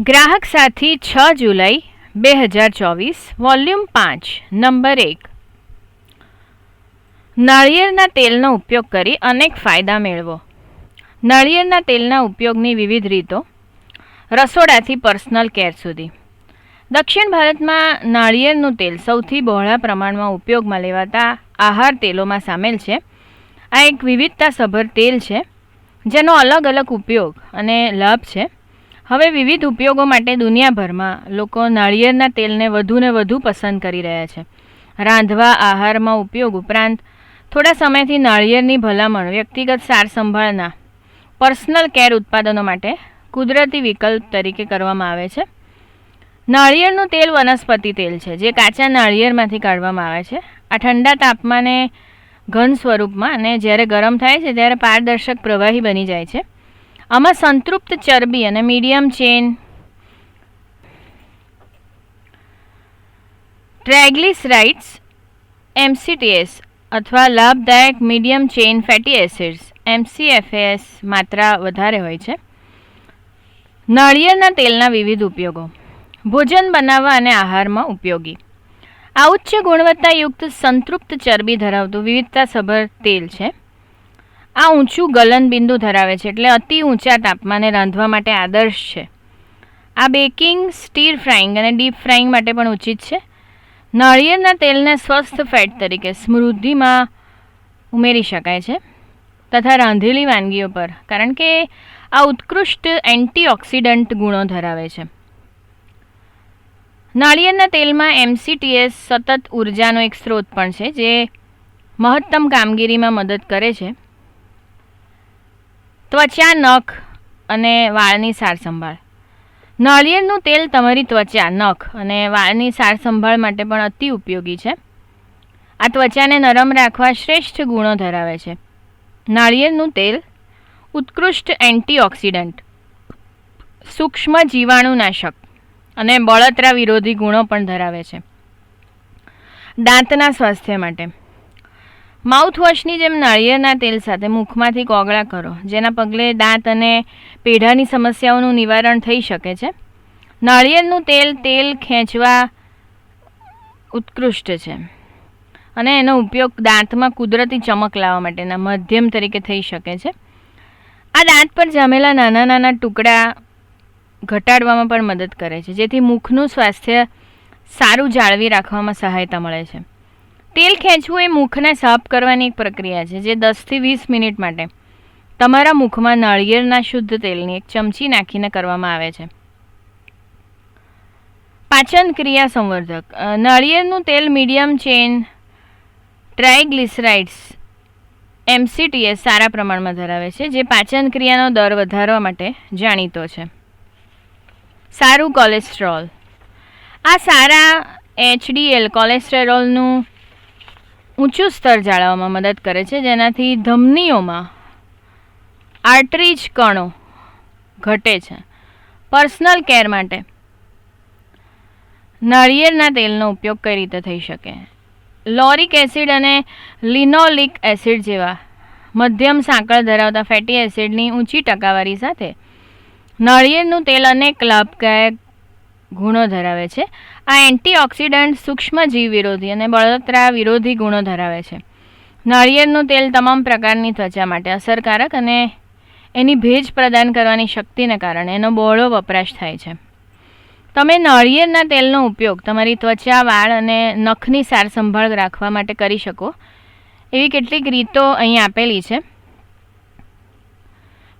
ગ્રાહક સાથી છ જુલાઈ, બે હજાર ચોવીસ, વોલ્યુમ પાંચ, નંબર એક. નાળિયેરના તેલનો ઉપયોગ કરી અનેક ફાયદા મેળવો. નાળિયેરના તેલના ઉપયોગની વિવિધ રીતો. રસોડાથી પર્સનલ કેર સુધી. દક્ષિણ ભારતમાં નાળિયેરનું તેલ સૌથી બહોળા પ્રમાણમાં ઉપયોગમાં લેવાતા આહાર તેલોમાં સામેલ છે. આ એક વિવિધતાસભર તેલ છે, જેનો અલગ અલગ ઉપયોગ અને લાભ છે. હવે વિવિધ ઉપયોગો માટે દુનિયાભરમાં લોકો નાળિયેરના તેલને વધુને વધુ પસંદ કરી રહ્યા છે. રાંધવા આહારમાં ઉપયોગ ઉપરાંત થોડા સમયથી નાળિયેરની ભલામણ, વ્યક્તિગત સારસંભાળના પર્સનલ કેર ઉત્પાદનો માટે કુદરતી વિકલ્પ તરીકે કરવામાં આવે છે. નાળિયેરનું તેલ વનસ્પતિ તેલ છે, જે કાચા નાળિયેરમાંથી કાઢવામાં આવે છે. આ ઠંડા તાપમાને ઘન સ્વરૂપમાં અને જ્યારે ગરમ થાય છે, ત્યારે પારદર્શક પ્રવાહી બની જાય છે. આમાં સંતૃપ્ત ચરબી અને મીડિયમ ચેન. ટ્રેગ્લિસરાઇડ્સ એમસીટીએસ અથવા લાભદાયક medium chain fatty acids, MCFS માત્રા વધારે હોય છે. નાળિયેરના તેલના વિવિધ ઉપયોગો. ભોજન બનાવવા અને આહારમાં ઉપયોગી. આ ઉચ્ચ ગુણવત્તાયુક્ત સંતૃપ્ત ચરબી ધરાવતું વિવિધતાસભર તેલ છે. આ ઊંચું ગલનબિંદુ ધરાવે છે એટલે અતિ ઊંચા તાપમાને રાંધવા માટે આદર્શ છે. આ બેકિંગ, સ્ટીર ફ્રાઈંગ અને ડીપ ફ્રાઈંગ માટે પણ ઉચિત છે. નાળિયેરના તેલને સ્વસ્થ ફેટ તરીકે સ્મૃદ્ધિમાં ઉમેરી શકાય છે તથા રાંધેલી વાનગીઓ પર, કારણ કે આ ઉત્કૃષ્ટ એન્ટીઓક્સિડન્ટ ગુણો ધરાવે છે. નાળિયેરના તેલમાં એમસીટીએસ સતત ઉર્જાનો એક સ્ત્રોત પણ છે, જે મહત્તમ કામગીરીમાં મદદ કરે છે. ત્વચા, નખ અને વાળની સાર સંભાળ નાળિયેરનું તેલ તમારી ત્વચા, નખ અને વાળની સાર સંભાળ માટે પણ અતિ ઉપયોગી છે. આ ત્વચાને નરમ રાખવા શ્રેષ્ઠ ગુણો ધરાવે છે. નાળિયેરનું તેલ ઉત્કૃષ્ટ એન્ટીઓક્સિડન્ટ, સૂક્ષ્મ જીવાણુનાશક અને બળતરા વિરોધી ગુણો પણ ધરાવે છે. દાંતના સ્વાસ્થ્ય માટે માઉથવોશની જેમ નાળિયેરના તેલ સાથે મુખમાંથી કોગળા કરો, જેના પગલે દાંત અને પેઢાની સમસ્યાઓનું નિવારણ થઈ શકે છે. નાળિયેરનું તેલ તેલ ખેંચવા ઉત્કૃષ્ટ છે અને એનો ઉપયોગ દાંતમાં કુદરતી ચમક લાવવા માટેના માધ્યમ તરીકે થઈ શકે છે. આ દાંત પર જામેલા નાના નાના ટુકડા ઘટાડવામાં પણ મદદ કરે છે, જેથી મુખનું સ્વાસ્થ્ય સારું જાળવી રાખવામાં સહાયતા મળે છે. તેલ ખેંચવું એ મુખને સાફ કરવાની એક પ્રક્રિયા છે, જે દસથી વીસ મિનિટ માટે તમારા મુખમાં નાળિયેરના શુદ્ધ તેલની એક ચમચી નાખીને કરવામાં આવે છે. પાચન ક્રિયા સંવર્ધક. નાળિયેરનું તેલ મીડિયમ ચેન ટ્રાયગ્લિસરાઇડ્સ એમસીટીએસ સારા પ્રમાણમાં ધરાવે છે, જે પાચન ક્રિયાનો દર વધારવા માટે જાણીતો છે. સારું કોલેસ્ટ્રોલ. આ સારા એચડીએલ કોલેસ્ટેરોલનું ઊંચું સ્તર જાળવવામાં મદદ કરે છે, જેનાથી ધમનીઓમાં આર્ટરીજ કણો ઘટે છે. પર્સનલ કેર માટે નાળિયેરના તેલનો ઉપયોગ કઈ રીતે થઈ શકે? લોરિક એસિડ અને લિનોલિક એસિડ જેવા મધ્યમ સાંકળ ધરાવતા ફેટી એસિડની ઊંચી ટકાવારી સાથે નાળિયેરનું તેલ અનેક લાભદાયક ગુણો ધરાવે છે. આ એન્ટીઓક્સિડન્ટ સૂક્ષ્મજીવ વિરોધી અને બળતરા વિરોધી ગુણો ધરાવે છે. નાળિયેરનું તેલ તમામ પ્રકારની ત્વચા માટે અસરકારક અને એની ભેજ પ્રદાન કરવાની શક્તિને કારણે એનો બહોળો વપરાશ થાય છે. તમે નાળિયેરના તેલનો ઉપયોગ તમારી ત્વચા, વાળ અને નખની સાર સંભાળ રાખવા માટે કરી શકો. એવી કેટલીક રીતો અહીં આપેલી છે.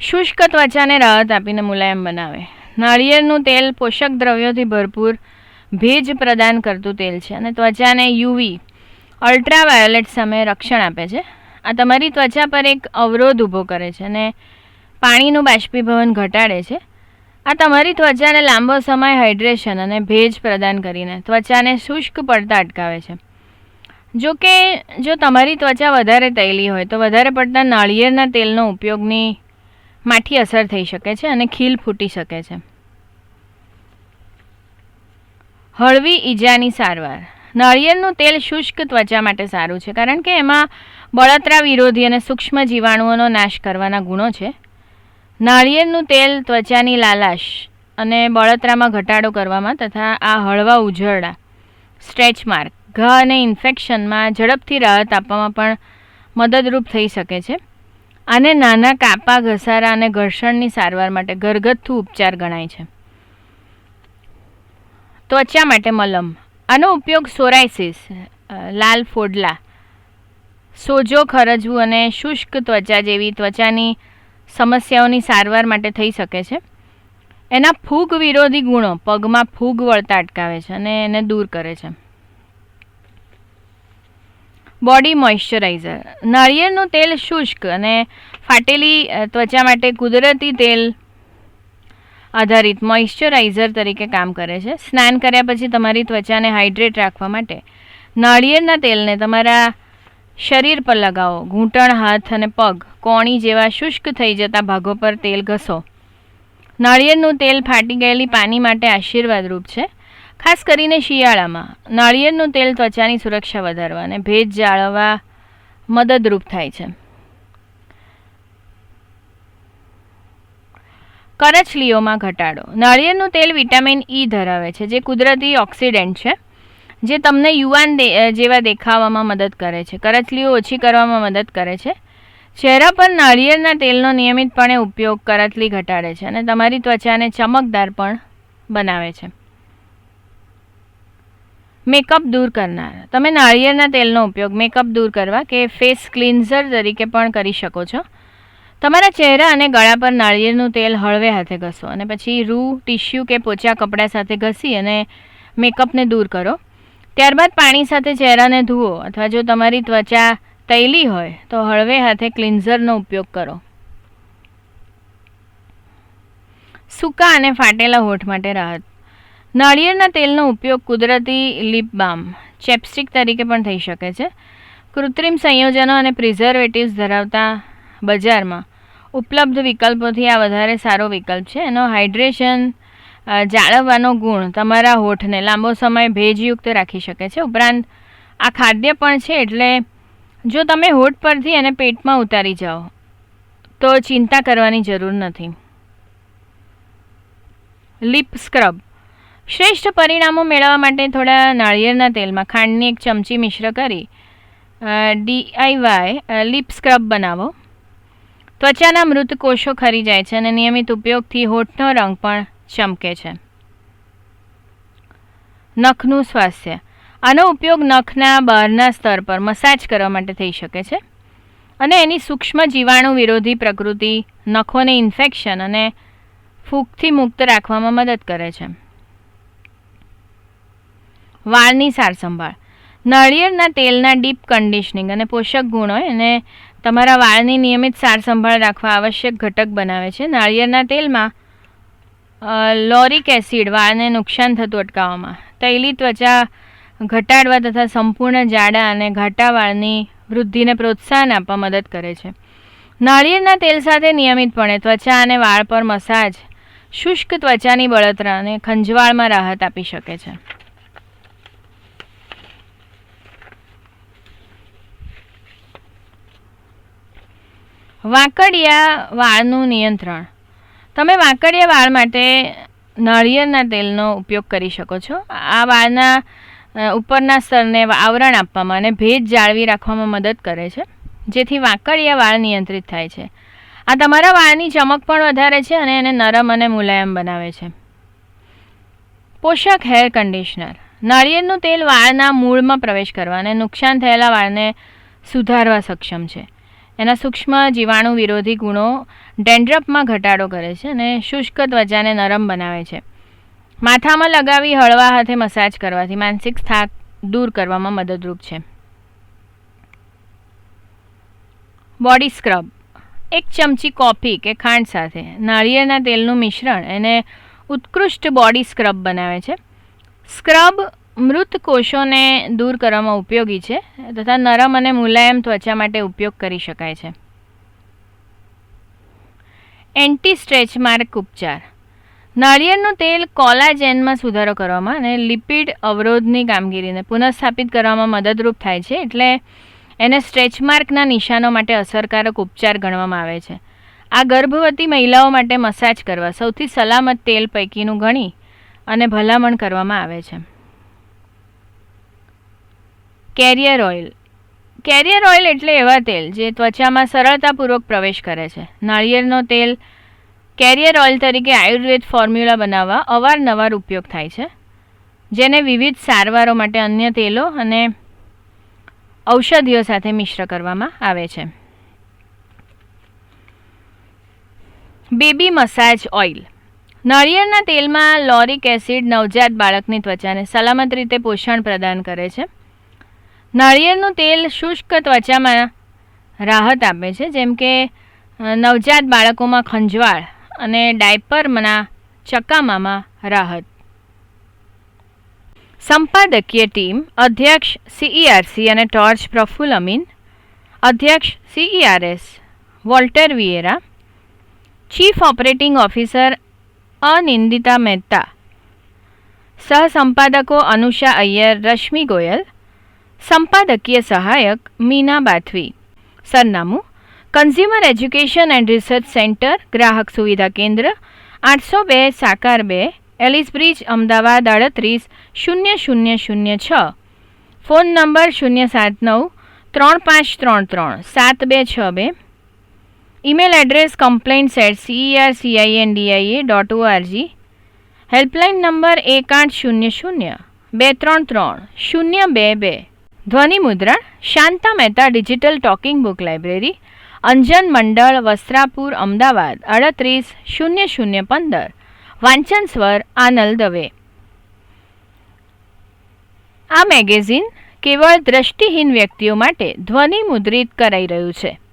શુષ્ક ત્વચાને રાહત આપીને મુલાયમ બનાવે. નાળિયેરનું તેલ પોષક દ્રવ્યોથી ભરપૂર ભેજ પ્રદાન કરતું તેલ છે અને ત્વચાને યુવી અલ્ટ્રાવાયોલેટ સામે રક્ષણ આપે છે. આ તમારી ત્વચા પર એક અવરોધ ઊભો કરે છે અને પાણીનું બાષ્પીભવન ઘટાડે છે. આ તમારી ત્વચાને લાંબો સમય હાઇડ્રેશન અને ભેજ પ્રદાન કરીને ત્વચાને શુષ્ક પડતા અટકાવે છે. જો કે, જો તમારી ત્વચા વધારે તૈલી હોય તો વધારે પડતા નાળિયેરના તેલનો ઉપયોગની માઠી અસર થઈ શકે છે અને ખીલ ફૂટી શકે છે. હળવી ઈજાની સારવાર. નાળિયેરનું તેલ શુષ્ક ત્વચા માટે સારું છે, કારણ કે એમાં બળતરા વિરોધી અને સૂક્ષ્મ જીવાણુઓનો નાશ કરવાના ગુણો છે. નાળિયેરનું તેલ ત્વચાની લાલાશ અને બળતરામાં ઘટાડો કરવામાં તથા આ હળવા ઉજરડા, સ્ટ્રેચ માર્ક, ઘા અને ઇન્ફેક્શનમાં ઝડપથી રાહત આપવામાં પણ મદદરૂપ થઈ શકે છે. આને નાના કાપા, ઘસારા અને ઘર્ષણની સારવાર માટે ઘરગથ્થુ ઉપચાર ગણાય છે. ત્વચા માટે મલમ. આનો ઉપયોગ સોરાયસિસ લાલ ફોડલા, સોજો ખરજવું અને શુષ્ક ત્વચા જેવી ત્વચાની સમસ્યાઓની સારવાર માટે થઈ શકે છે. એના ફૂગ વિરોધી ગુણો પગમાં ફૂગ વળતા અટકાવે છે અને એને દૂર કરે છે. Body moisturiser. નાળિયેરનું તેલ શુષ્ક અને ફાટેલી ત્વચા માટે કુદરતી તેલ આધારિત મોઇશ્ચરાઇઝર તરીકે કામ કરે છે. સ્નાન કર્યા પછી તમારી ત્વચાને હાઇડ્રેટ રાખવા માટે નાળિયેરના તેલને તમારા શરીર પર લગાવો. ઘૂંટણ, હાથ અને પગ, કોણી જેવા શુષ્ક થઈ જતા ભાગો પર તેલ ઘસો. નાળિયેરનું તેલ ફાટી ગયેલી પાની માટે આશીર્વાદરૂપ છે. ખાસ કરીને શિયાળામાં. નાળિયેરનું તેલ ત્વચાની સુરક્ષા વધારવા અને ભેજ જાળવવા મદદરૂપ થાય છે. કરચલીઓમાં ઘટાડો. નાળિયેરનું તેલ વિટામિન ઈ ધરાવે છે, જે કુદરતી ઓક્સિડન્ટ છે, જે તમને યુવાન જેવા દેખાવામાં મદદ કરે છે. કરચલીઓ ઓછી કરવામાં મદદ કરે છે. ચહેરા પર નાળિયેરના તેલનો નિયમિતપણે ઉપયોગ કરચલી ઘટાડે છે અને તમારી ત્વચાને ચમકદાર પણ બનાવે છે. મેકઅપ દૂર કરનાર. તમે નાળિયેરના તેલનો ઉપયોગ મેકઅપ દૂર કરવા કે ફેસ ક્લિન્ઝર તરીકે પણ કરી શકો છો. તમારા ચહેરા અને ગળા પર નાળિયેરનું તેલ હળવે હાથે ઘસો અને પછી રૂ, ટીશ્યુ કે પોચા કપડાં સાથે ઘસી અને મેકઅપને દૂર કરો. ત્યારબાદ પાણી સાથે ચહેરાને ધુઓ અથવા જો તમારી ત્વચા તૈલી હોય તો હળવે હાથે ક્લિન્ઝરનો ઉપયોગ કરો. સૂકા અને ફાટેલા હોઠ માટે રાહત. નાળિયેરના તેલનો ઉપયોગ કુદરતી લિપ બામ ચેપસ્ટિક તરીકે પણ થઈ શકે છે. કૃત્રિમ સંયોજનો અને પ્રિઝર્વેટિવ્સ ધરાવતા બજારમાં ઉપલબ્ધ વિકલ્પોથી આ વધારે સારો વિકલ્પ છે. એનો હાઇડ્રેશન જાળવવાનો ગુણ તમારા હોઠને લાંબો સમય ભેજયુક્ત રાખી શકે છે. ઉપરાંત આ ખાદ્ય પણ છે એટલે જો તમે હોઠ પરથી એને પેટમાં ઉતારી જાઓ, તો ચિંતા કરવાની જરૂર નથી. લિપ સ્ક્રબ શ્રેષ્ઠ પરિણામો મેળવવા માટે થોડા નાળિયેરના તેલમાં ખાંડની એક ચમચી મિશ્ર કરી ડીઆઈવાય લિપ સ્ક્રબ બનાવો. ત્વચાના મૃત કોષો ખરી જાય છે અને નિયમિત ઉપયોગથી હોઠનો રંગ પણ ચમકે છે. નખનું સ્વાસ્થ્ય. આનો ઉપયોગ નખના બહારના સ્તર પર મસાજ કરવા માટે થઈ શકે છે અને એની સૂક્ષ્મ જીવાણુ વિરોધી પ્રકૃતિ નખોને ઇન્ફેક્શન અને ફૂગથી મુક્ત રાખવામાં મદદ કરે છે. વાળની સાર સંભાળ. તેલના ડીપ કન્ડિશનિંગ અને પોષક ગુણો એને તમારા વાળની નિયમિત સાર સંભાળ રાખવા આવશ્યક ઘટક બનાવે છે. નાળિયેરના તેલમાં લોરિક એસિડ વાળને નુકસાન થતું અટકાવવામાં. તૈલી ત્વચા ઘટાડવા તથા સંપૂર્ણ જાડા અને ઘાટા વાળની વૃદ્ધિને પ્રોત્સાહન આપવા મદદ કરે છે. નાળિયેરના તેલ સાથે નિયમિતપણે ત્વચા અને વાળ પર મસાજ શુષ્ક ત્વચાની બળતરા અને ખંજવાળમાં રાહત આપી શકે છે. વાંકડિયા વાળનું નિયંત્રણ. તમે વાંકડિયા વાળ માટે નાળિયેરના તેલનો ઉપયોગ કરી શકો છો. આ વાળના ઉપરના સ્તરને આવરણ આપવામાં અને ભેજ જાળવી રાખવામાં મદદ કરે છે. જેથી વાંકડિયા વાળ નિયંત્રિત થાય છે. આ તમારા વાળની ચમક પણ વધારે છે અને એને નરમ અને મુલાયમ બનાવે છે. પોષક હેર કન્ડિશનર નાળિયેરનું તેલ વાળના મૂળમાં પ્રવેશ કરવા અને નુકસાન થયેલા વાળને સુધારવા સક્ષમ છે. એના સૂક્ષ્મ જીવાણુ વિરોધી ગુણો ડેન્ડ્રફમાં ઘટાડો કરે છે અને શુષ્ક ત્વચાને નરમ બનાવે છે. માથામાં લગાવી હળવા હાથે મસાજ કરવાથી માનસિક થાક દૂર કરવામાં મદદરૂપ છે. Body scrub. એક ચમચી કોફી કે ખાંડ સાથે નાળિયેરના તેલનું મિશ્રણ એને ઉત્કૃષ્ટ બોડી સ્ક્રબ બનાવે છે. સ્ક્રબ મૃત કોષોને દૂર કરવામાં ઉપયોગી છે તથા નરમ અને મુલાયમ ત્વચા માટે ઉપયોગ કરી શકાય છે. એન્ટી સ્ટ્રેચ માર્ક ઉપચાર. નાળિયેરનું તેલ કોલાજેનમાં સુધારો કરવામાં અને લિપિડ અવરોધની કામગીરીને પુનઃસ્થાપિત કરવામાં મદદરૂપ થાય છે એટલે એને સ્ટ્રેચ માર્કના નિશાનો માટે અસરકારક ઉપચાર ગણવામાં આવે છે. આ ગર્ભવતી મહિલાઓ માટે મસાજ કરવા સૌથી સલામત તેલ પૈકીનું ગણી અને ભલામણ કરવામાં આવે છે. Carrier oil. કેરિયર ઓઇલ એટલે એવા તેલ જે ત્વચામાં સરળતાપૂર્વક પ્રવેશ કરે છે. નાળિયેરનો તેલ કેરિયર ઓઇલ તરીકે આયુર્વેદ ફોર્મ્યુલા બનાવવા અવારનવાર ઉપયોગ થાય છે, જેને વિવિધ સારવારો માટે અન્ય તેલો અને ઔષધિઓ સાથે મિશ્ર કરવામાં આવે છે. Baby massage oil. નાળિયેરના તેલમાં લોરિક એસિડ નવજાત બાળકની ત્વચાને સલામત રીતે પોષણ પ્રદાન કરે છે. નાળિયેરનું તેલ શુષ્ક ત્વચામાં રાહત આપે છે, જેમ કે નવજાત બાળકોમાં ખંજવાળ અને ડાયપરના ચકામામાં રાહત. સંપાદકીય ટીમ અધ્યક્ષ સીઈઆરસી અને ટોર્ચ પ્રફુલ અમીન, અધ્યક્ષ CERS Walter Vieira chief operating officer Anindita Mehta સહસંપાદકો Anusha Iyer, Rashmi Goyal સંપાદકીય સહાયક મીના બાથવી. સરનામું consumer education and research centre ગ્રાહક સુવિધા કેન્દ્ર, આઠસો બે, સાકાર બે, એલિસ બ્રિજ, અમદાવાદ, આડત્રીસ, શૂન્ય શૂન્ય શૂન્ય છ. ફોન નંબર શૂન્ય સાત નવ, ત્રણ પાંચ ત્રણ ત્રણ, સાત બે છ બે. Email address complaints at CER CINDIA dot ORG helpline number એક આઠ શૂન્ય શૂન્ય, બે ત્રણ ત્રણ, શૂન્ય બે બે. ધ્વનિ મુદ્રણ, Shanta Mehta digital talking book library, Anjan મંડળ, વસ્ત્રાપુર, અમદાવાદ, અડત્રીસ, શૂન્ય શૂન્ય પંદર. વાંચન સ્વર આનલ દવે. આ મેગેઝિન કેવળ દ્રષ્ટિહીન વ્યક્તિઓ માટે ધ્વનિ મુદ્રિત કરાઈ રહ્યું છે.